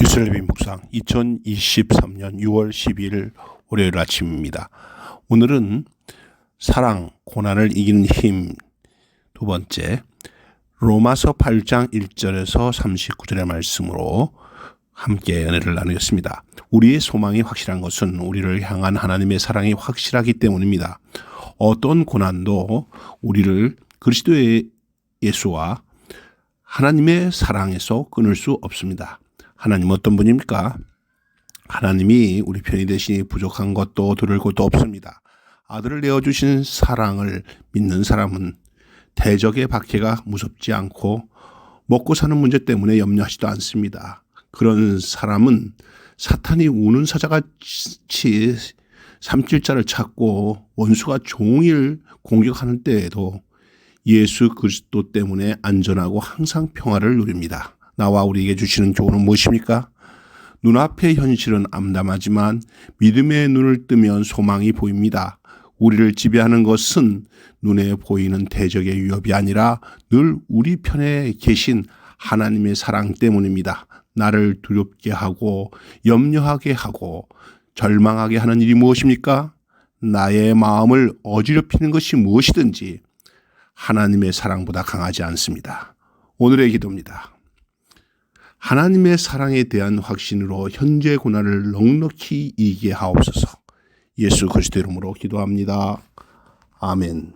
이슬레비 묵상 2023년 6월 12일 월요일 아침입니다. 오늘은 사랑, 고난을 이기는 힘 두 번째 로마서 8장 1절에서 39절의 말씀으로 함께 은혜를 나누겠습니다. 우리의 소망이 확실한 것은 우리를 향한 하나님의 사랑이 확실하기 때문입니다. 어떤 고난도 우리를 그리스도의 예수와 하나님의 사랑에서 끊을 수 없습니다. 하나님 어떤 분입니까? 하나님이 우리 편이 되시니 부족한 것도 들을 것도 없습니다. 아들을 내어주신 사랑을 믿는 사람은 대적의 박해가 무섭지 않고 먹고 사는 문제 때문에 염려하지도 않습니다. 그런 사람은 사탄이 우는 사자같이 삼킬자를 찾고 원수가 종일 공격하는 때에도 예수 그리스도 때문에 안전하고 항상 평화를 누립니다. 나와 우리에게 주시는 조언은 무엇입니까? 눈앞의 현실은 암담하지만 믿음의 눈을 뜨면 소망이 보입니다. 우리를 지배하는 것은 눈에 보이는 대적의 위협이 아니라 늘 우리 편에 계신 하나님의 사랑 때문입니다. 나를 두렵게 하고 염려하게 하고 절망하게 하는 일이 무엇입니까? 나의 마음을 어지럽히는 것이 무엇이든지 하나님의 사랑보다 강하지 않습니다. 오늘의 기도입니다. 하나님의 사랑에 대한 확신으로 현재 고난을 넉넉히 이기게 하옵소서. 예수 그리스도 이름으로 기도합니다. 아멘.